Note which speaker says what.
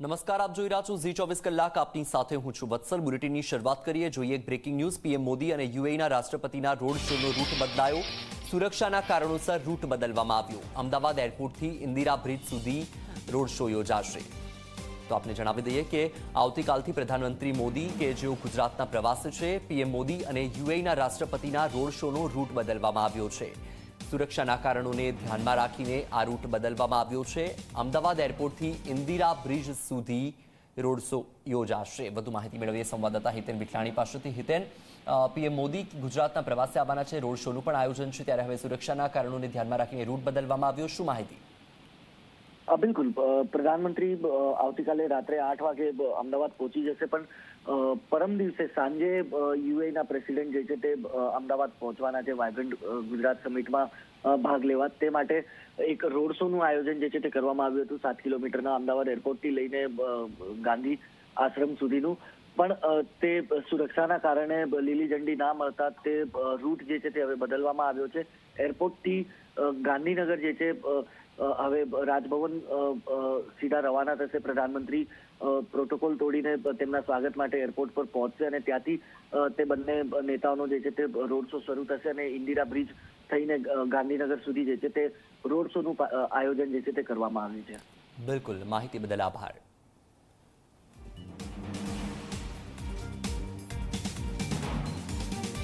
Speaker 1: નમસ્કાર, આપ જોઈ રહ્યા છો ઝી ચોવીસ કલાક. આપની સાથે હું છું વત્સલ. બુલેટિનની શરૂઆત કરીએ. જોઈએ એક બ્રેકિંગ ન્યૂઝ પીએમ મોદી અને યુએઈના રાષ્ટ્રપતિના રોડ શોનો રૂટ બદલાયો. સુરક્ષાના કારણોસર રૂટ બદલવામાં આવ્યો. અમદાવાદ એરપોર્ટથી ઇન્દિરા બ્રિજ સુધી રોડ શો યોજાશે. તો આપને જણાવી દઈએ કે આવતીકાલથી પ્રધાનમંત્રી મોદી કે જેઓ ગુજરાતના પ્રવાસે છે, પીએમ મોદી અને યુએઈના રાષ્ટ્રપતિના રોડ શોનો રૂટ બદલવામાં આવ્યો છે. સુરક્ષાના કારણોને ધ્યાનમાં રાખીને આ રૂટ બદલવામાં આવ્યો છે. અમદાવાદ એરપોર્ટથી ઇન્દિરા બ્રિજ સુધી રોડ શો યોજાશે. વધુ માહિતી મેળવીએ સંવાદદાતા હિતેન વિઠલાણી પાસેથી. હિતેન પીએમ મોદી ગુજરાતના પ્રવાસે આવવાના છે. રોડ શોનું પણ આયોજન છે. ત્યારે હવે સુરક્ષાના કારણોને ધ્યાનમાં રાખીને રૂટ બદલવામાં આવ્યો. શું માહિતી?
Speaker 2: બિલકુલ. પ્રધાનમંત્રી આવતીકાલે રાત્રે આઠ વાગે અમદાવાદ પહોંચી જશે, પણ પરમ દિવસે સાંજે યુએના પ્રેસિડેન્ટ જે છે તે અમદાવાદ પહોંચવાના છે, વાયબ્રન્ટ ગુજરાત સમિટમાં ભાગ લેવા. તે માટે એક રોડ શોનું આયોજન જે છે તે કરવામાં આવ્યું હતું, સાત કિલોમીટરના અમદાવાદ એરપોર્ટથી લઈને ગાંધી આશ્રમ સુધીનું. પણ તે સુરક્ષાના કારણે લીલી ઝંડી ના મળતા તે રૂટ જે છે તે હવે બદલવામાં આવ્યો છે. એરપોર્ટથી ગાંધીનગર જે છે હવે રાજભવન સીધા રવાના થશે. પ્રધાનમંત્રી પ્રોટોકોલ તોડીને તેમના સ્વાગત માટે એરપોર્ટ પર પહોંચશે અને ત્યાંથી તે બંને નેતાઓનો જે છે તે રોડ શો શરૂ થશે અને ઇન્દિરા બ્રિજ થઈને ગાંધીનગર સુધી જે છે તે રોડ શોનું આયોજન જે છે તે કરવામાં આવ્યું છે.
Speaker 1: બિલકુલ. માહિતી બદલ આભાર.